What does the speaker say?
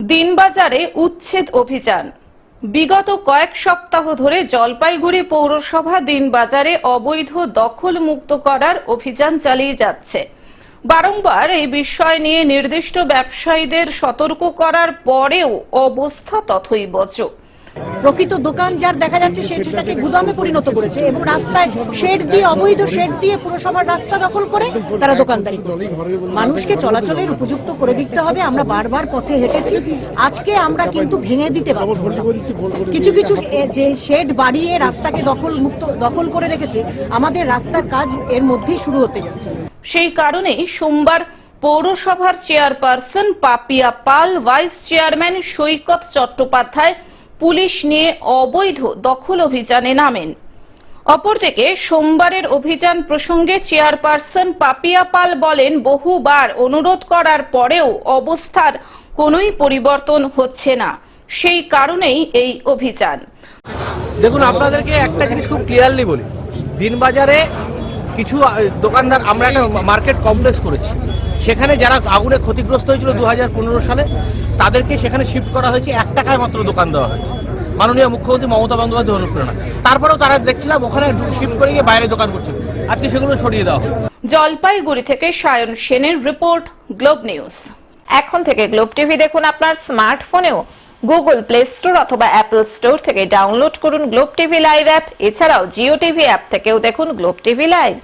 দিনবাজারে উচ্ছেদ অভিযান। বিগত কয়েক সপ্তাহ ধরে জলপাইগুড়ি পৌরসভা দিনবাজারে অবৈধ দখল মুক্ত করার অভিযান চালিয়ে যাচ্ছে। বারংবার এই বিষয় নিয়ে নির্দিষ্ট ব্যবসায়ীদের সতর্ক করার পরেও অবস্থা তথৈবচ। প্রকৃত দোকান যার দেখা যাচ্ছে সেটাকে গুদামে পরিণত করেছে এবং রাস্তায় শেড দিয়ে, অবৈধ শেড দিয়ে পুরসভার রাস্তা দখল করে তারা দোকানদারি মানুষকে চলাচলের উপযুক্ত করে দিতে হবে, আমরা বারবার পথে হেঁটেছি। আজকে আমরা কিন্তু ভেঙে দিতে পারব কিছু কিছু যে শেড বাড়িয়ে রাস্তাকে দখল মুক্ত, দখল করে রেখেছে, আমাদের রাস্তার কাজ এর মধ্যেই শুরু হতে যাচ্ছে। সেই কারণেই সোমবার পৌরসভার chairperson Papiya Pal, vice chairman Saikat Chattopadhyay police নিয়ে অবৈধ দখল অভিযানে নামেন। অপরদিকে সোমবারের অভিযান প্রসঙ্গে চেয়ারপারসন পাপিয়া পাল বলেন, বহুবার অনুরোধ করার পরেও অবস্থার কোনোই পরিবর্তন হচ্ছে না। সেই কারণেই এই অভিযান। দেখুন, আপনাদেরকে একটা জিনিস খুব ক্লিয়ারলি বলি। দিনবাজারে কিছু দোকানদার, আমরা একটা মার্কেট কমপ্লেক্স করেছি। সেখানে যারা আগুনে ক্ষতিগ্রস্ত হয়েছিল দু সালে তাদেরকে সেখানে শিফট করা হয়েছে। এক টাকায় মাত্র দোকান দেওয়া হয়েছে। মাননীয় মুখ্যমন্ত্রী মমতা বন্দ্যোপাধ্যায় অনুপ্রেরণা। তারপরেও তারা দেখছিলাম ওখানে শিফট করে গিয়ে বাইরে দোকান করছে। আজকে সেগুলো সরিয়ে দেওয়া হবে জলপাইগুড়ি থেকে সায়ন সেনের রিপোর্ট গ্লোব নিউজ। এখন থেকে গ্লোব টিভি দেখুন আপনার স্মার্টফোনেও। গুগল প্লে স্টোর অথবা অ্যাপল স্টোর থেকে ডাউনলোড করুন গ্লোব টিভি লাইভ অ্যাপ। এছাড়াও জিও টিভি অ্যাপ থেকেও দেখুন গ্লোব টিভি লাইভ।